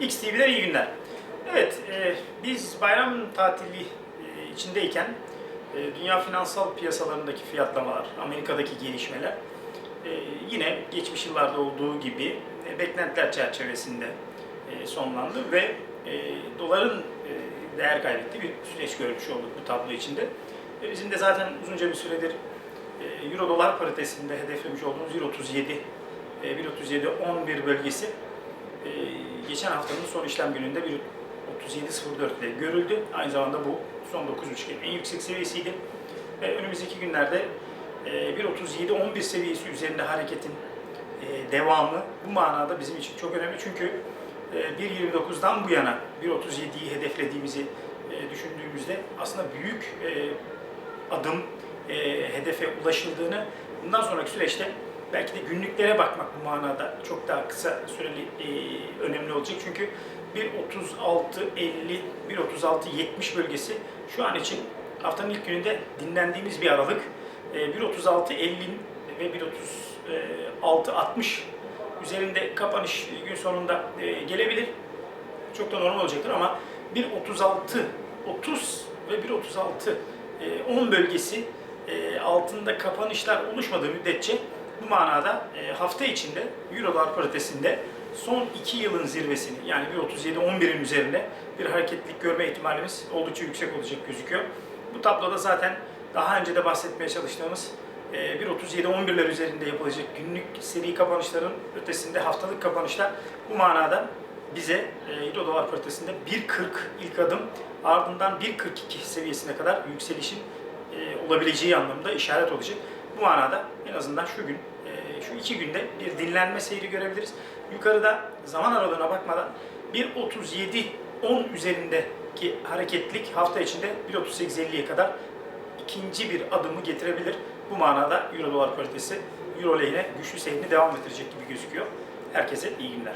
XTV'den iyi günler. Evet, e, biz bayram tatili e, içindeyken e, dünya finansal piyasalarındaki fiyatlamalar, Amerika'daki gelişmeler e, yine geçmiş yıllarda olduğu gibi e, beklentiler çerçevesinde e, sonlandı ve e, doların e, değer kaybettiği bir süreç görmüş olduk bu tablo içinde. E, bizim de zaten uzunca bir süredir e, Euro dolar paritesinde hedeflemiş olduğumuz 1.37 e, 1.37.11 bölgesi e, geçen haftanın son işlem gününde 1.37.04 ile görüldü. Aynı zamanda bu son 9.5 en yüksek seviyesiydi. Ve önümüzdeki günlerde e, 1.37.11 seviyesi üzerinde hareketin e, devamı bu manada bizim için çok önemli. Çünkü e, 1.29'dan bu yana 1.37'yi hedeflediğimizi e, düşündüğümüzde aslında büyük e, adım e, hedefe ulaşıldığını bundan sonraki süreçte belki de günlüklere bakmak bu manada çok daha kısa süreli e, önemli olacak. Çünkü 1.36.50, 1.36.70 bölgesi şu an için haftanın ilk gününde dinlendiğimiz bir aralık. E, 1.36.50 ve 1.36.60 üzerinde kapanış gün sonunda e, gelebilir. Çok da normal olacaktır ama 1.36 30 ve 1.36 e, 10 bölgesi e, altında kapanışlar oluşmadığı müddetçe bu manada e, hafta içinde Euro dolar paritesinde son 2 yılın zirvesini yani 1.37-11'in üzerinde bir hareketlilik görme ihtimalimiz oldukça yüksek olacak gözüküyor. Bu tabloda zaten daha önce de bahsetmeye çalıştığımız e, 1.37-11'ler üzerinde yapılacak günlük seri kapanışların ötesinde haftalık kapanışlar bu manada bize e, Euro dolar paritesinde 1.40 ilk adım ardından 1.42 seviyesine kadar yükselişin e, olabileceği anlamda işaret olacak. Bu manada en azından şu gün, e, şu iki günde bir dinlenme seyri görebiliriz. Yukarıda zaman aralığına bakmadan 1.37-10 üzerindeki hareketlik hafta içinde 1.38-50'ye kadar ikinci bir adımı getirebilir. Bu manada Euro dolar paritesi Euro lehine güçlü seyrini devam ettirecek gibi gözüküyor. Herkese iyi günler.